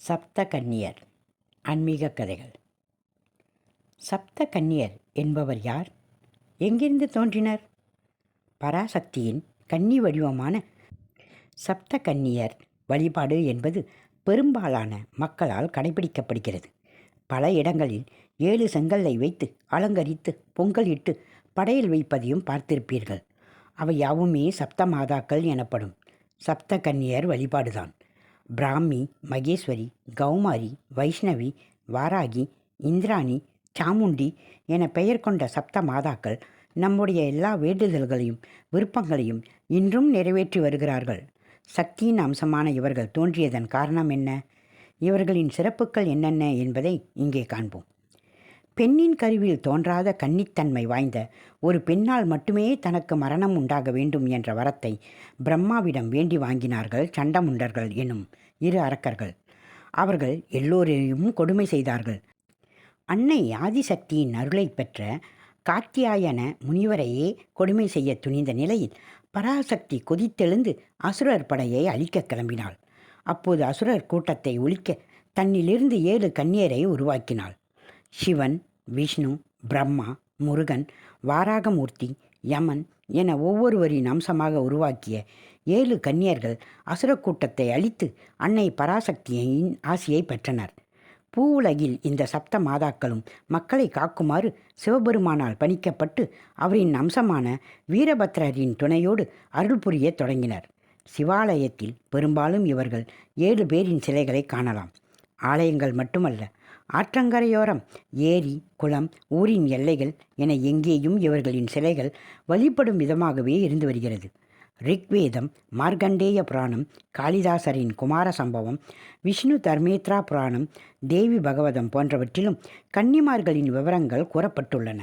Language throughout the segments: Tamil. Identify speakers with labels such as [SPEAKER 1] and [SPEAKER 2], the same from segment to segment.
[SPEAKER 1] சப்த கன்னியர் ஆன்மீக கதைகள். சப்த கன்னியர் என்பவர் யார்? எங்கிருந்து தோன்றினர்? பராசக்தியின் கன்னி வடிவமான சப்த கன்னியர் வழிபாடு என்பது பெரும்பாலான மக்களால் கடைபிடிக்கப்படுகிறது. பல இடங்களில் ஏழு செங்கல்லை வைத்து அலங்கரித்து பொங்கலிட்டு படையல் வைப்பதையும் பார்த்திருப்பீர்கள். அவை யாவுமே சப்த மாதாக்கள் எனப்படும். சப்த கன்னியர் வழிபாடுதான். பிராமி மகேஸ்வரி கௌமாரி வைஷ்ணவி வாராகி இந்திராணி சாமுண்டி என பெயர் கொண்ட சப்த மாதாக்கள் நம்முடைய எல்லா வேண்டுதல்களையும் விருப்பங்களையும் இன்றும் நிறைவேற்றி வருகிறார்கள். சக்தியின் அம்சமான இவர்கள் தோன்றியதன் காரணம் என்ன? இவர்களின் சிறப்புகள் என்னென்ன என்பதை இங்கே காண்போம். பெண்ணின் கருவில் தோன்றாத கன்னித்தன்மை வாய்ந்த ஒரு பெண்ணால் மட்டுமே தனக்கு மரணம் உண்டாக வேண்டும் என்ற வரத்தை பிரம்மாவிடம் வேண்டி வாங்கினார்கள் சண்டமுண்டர்கள் எனும் இரு அரக்கர்கள். அவர்கள் எல்லோரையும் கொடுமை செய்தார்கள். அன்னை ஆதிசக்தியின் அருளை பெற்ற காத்தியாயன முனிவரையே கொடுமை செய்ய துணிந்த நிலையில் பராசக்தி கொதித்தெழுந்து அசுரர் படையை அழிக்க கிளம்பினாள். அப்போது அசுரர் கூட்டத்தை ஒழிக்க தன்னிலிருந்து ஏழு கன்னியரை உருவாக்கினாள். சிவன் விஷ்ணு பிரம்மா முருகன் வாராகமூர்த்தி யமன் என ஒவ்வொருவரின் அம்சமாக உருவாக்கிய ஏழு கன்னியர்கள் அசுரக்கூட்டத்தை அழித்து அன்னை பராசக்தியின் ஆசியை பெற்றனர். பூவுலகில் இந்த சப்த மாதாக்களும் மக்களை காக்குமாறு சிவபெருமானால் பணிக்கப்பட்டு அவரின் அம்சமான வீரபத்ரரின் துணையோடு அருள் புரிய தொடங்கினர். சிவாலயத்தில் பெரும்பாலும் இவர்கள் ஏழு பேரின் சிலைகளை காணலாம். ஆலயங்கள் மட்டுமல்ல ஆற்றங்கரையோரம் ஏரி குளம் ஊரின் எல்லைகள் என எங்கேயும் இவர்களின் சிலைகள் வழிபடும் விதமாகவே இருந்து வருகிறது. ரிக்வேதம் மார்க்கண்டேய புராணம் காளிதாசரின் குமார சம்பவம் விஷ்ணு தர்மேத்ரா புராணம் தேவி பகவதம் போன்றவற்றிலும் கன்னிமார்களின் விவரங்கள் கூறப்பட்டுள்ளன.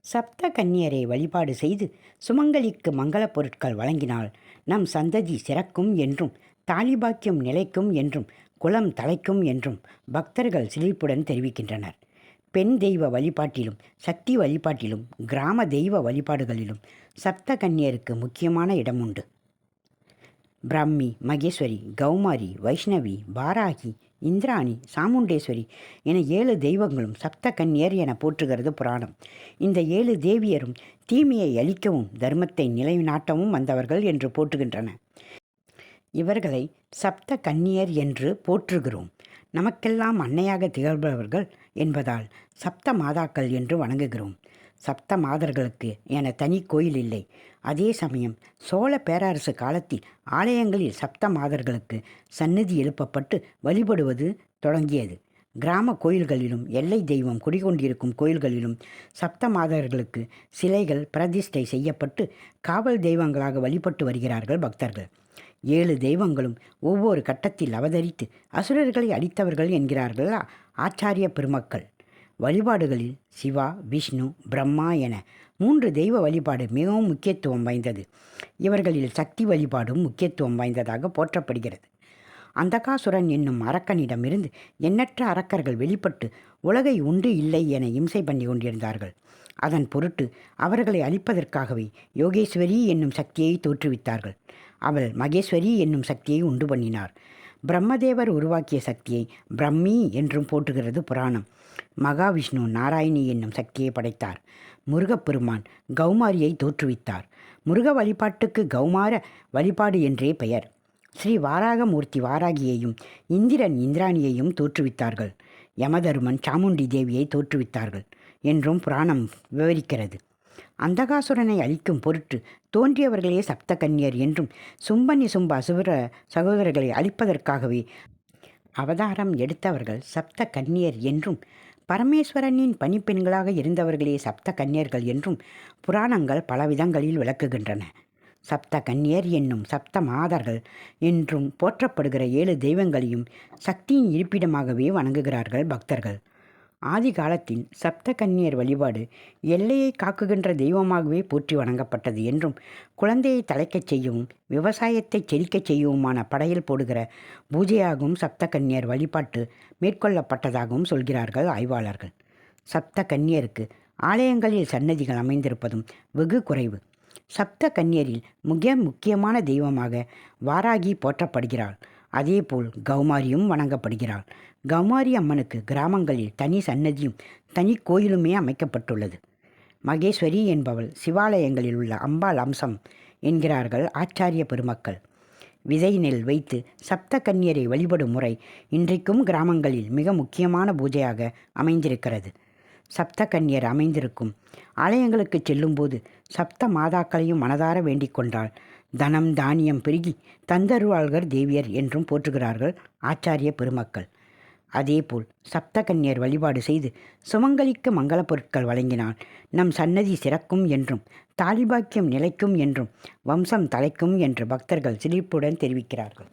[SPEAKER 1] சப்த கன்னியரை வழிபாடு செய்து சுமங்கலிக்கு மங்களப் பொருட்கள் வழங்கினால் நம் சந்ததி சிறக்கும் என்றும் தாலிபாக்கியம் நிலைக்கும் என்றும் குலம் தலைக்கும் என்றும் பக்தர்கள் சிரிப்புடன் தெரிவிக்கின்றனர். பெண் தெய்வ வழிபாட்டிலும் சக்தி வழிபாட்டிலும் கிராம தெய்வ வழிபாடுகளிலும் சப்த கன்னியருக்கு முக்கியமான இடம் உண்டு. பிரம்மி மகேஸ்வரி கௌமாரி வைஷ்ணவி பாராகி இந்திராணி சாமுண்டேஸ்வரி என ஏழு தெய்வங்களும் சப்த கன்னியர் என போற்றுகிறது புராணம். இந்த ஏழு தேவியரும் தீமையை அழிக்கவும் தர்மத்தை நிலைநாட்டவும் வந்தவர்கள் என்று போற்றுகின்றன இவர்களை சப்த கன்னியர் என்று போற்றுகிறோம். நமக்கெல்லாம் அன்னையாக திகழ்பவர்கள் என்பதால் சப்த மாதாக்கள் என்று வணங்குகிறோம். சப்த மாதர்களுக்கு என தனி கோயில் இல்லை. அதே சமயம் சோழ பேரரசு காலத்தில் ஆலயங்களில் சப்த மாதர்களுக்கு சந்நிதி எழுப்பப்பட்டு வழிபடுவது தொடங்கியது. கிராம கோயில்களிலும் எல்லை தெய்வம் குடிகொண்டிருக்கும் கோயில்களிலும் சப்த மாதர்களுக்கு சிலைகள் பிரதிஷ்டை செய்யப்பட்டு காவல் தெய்வங்களாக வழிபட்டு வருகிறார்கள் பக்தர்கள். ஏழு தெய்வங்களும் ஒவ்வொரு கட்டத்தில் அவதரித்து அசுரர்களை அழித்தவர்கள் என்கிறார்கள் ஆச்சாரிய பெருமக்கள்? வழிபாடுகளில் சிவா விஷ்ணு பிரம்மா என மூன்று தெய்வ வழிபாடு மிகவும் முக்கியத்துவம் வாய்ந்தது. இவர்களில் சக்தி வழிபாடும் முக்கியத்துவம் வாய்ந்ததாக போற்றப்படுகிறது. அந்தகாசுரன் என்னும் அரக்கனிடமிருந்து எண்ணற்ற அரக்கர்கள் வெளிப்பட்டு உலகை உண்டு இல்லை என இம்சை பண்ணி கொண்டிருந்தார்கள். அதன் பொருட்டு அவர்களை அழிப்பதற்காகவே யோகேஸ்வரி என்னும் சக்தியை தோற்றுவித்தார்கள். அவள் மகேஸ்வரி என்னும் சக்தியை உண்டு பண்ணினார். பிரம்மதேவர் உருவாக்கிய சக்தியை பிரம்மி என்றும் போற்றுகிறது புராணம். மகாவிஷ்ணு நாராயணி என்னும் சக்தியை படைத்தார். முருகப்பெருமான் கௌமாரியை தோற்றுவித்தார். முருக வழிபாட்டுக்கு கௌமார வழிபாடு என்றே பெயர். ஸ்ரீ வாராகமூர்த்தி வாராகியையும் இந்திரன் இந்திராணியையும் தோற்றுவித்தார்கள். யமதருமன் சாமுண்டி தேவியை தோற்றுவித்தார்கள் என்றும் புராணம் விவரிக்கிறது. அந்தகாசுரனை அழிக்கும் பொருட்டு தோன்றியவர்களே சப்த கன்னியர் என்றும் சும்பனி சும்ப அசுர சகோதரர்களை அழிப்பதற்காகவே அவதாரம் எடுத்தவர்கள் சப்த கன்னியர் என்றும் பரமேஸ்வரனின் பணிப்பெண்களாக இருந்தவர்களே சப்த கன்னியர்கள் என்றும் புராணங்கள் பல விதங்களில் விளக்குகின்றன. சப்த கன்னியர் என்னும் சப்த மாதர்கள் என்றும் போற்றப்படுகிற ஏழு தெய்வங்களையும் சக்தியின் இருப்பிடமாகவே வணங்குகிறார்கள் பக்தர்கள். ஆதி காலத்தில் சப்த கன்னியர் வழிபாடு எல்லையை காக்குகின்ற தெய்வமாகவே போற்றி வணங்கப்பட்டது என்றும் குழந்தையை தலைக்கச் செய்யவும் விவசாயத்தை செழிக்கச் செய்யவுமான படையல் போடுகிற பூஜையாகவும் சப்த கன்னியர் வழிபாட்டு மேற்கொள்ளப்பட்டதாகவும் சொல்கிறார்கள் ஆய்வாளர்கள். சப்த கன்னியருக்கு ஆலயங்களில் சன்னதிகள் அமைந்திருப்பதும் வெகு குறைவு. சப்த கன்னியரில் மிக முக்கியமான தெய்வமாக வாராகி போற்றப்படுகிறாள். அதேபோல் கௌமாரியும் வணங்கப்படுகிறாள். கௌமாரி அம்மனுக்கு கிராமங்களில் தனி சன்னதியும் தனி கோயிலுமே அமைக்கப்பட்டுள்ளது. மகேஸ்வரி என்பவள் சிவாலயங்களில் உள்ள அம்பாள் அம்சம் என்கிறார்கள் ஆச்சாரிய பெருமக்கள். விதை நெல் வைத்து சப்த கன்னியரை வழிபடும் முறை இன்றைக்கும் கிராமங்களில் மிக முக்கியமான பூஜையாக அமைந்திருக்கிறது. சப்த கன்னியர் அமைந்திருக்கும் ஆலயங்களுக்கு செல்லும்போது சப்த மாதாக்களையும் மனதார வேண்டிக் கொண்டாள். தனம் தானியம் பெருகி தந்தருவாள்கர் தேவியர் என்றும் போற்றுகிறார்கள் ஆச்சாரிய பெருமக்கள். அதேபோல் சப்தகன்யர் வழிபாடு செய்து சுமங்கலிக்கு மங்களப் பொருட்கள் வழங்கினால் நம் சன்னதி சிறக்கும் என்றும் தாலிபாக்கியம் நிலைக்கும் என்றும் வம்சம் தலைக்கும் என்று பக்தர்கள் சிரிப்புடன் தெரிவிக்கிறார்கள்.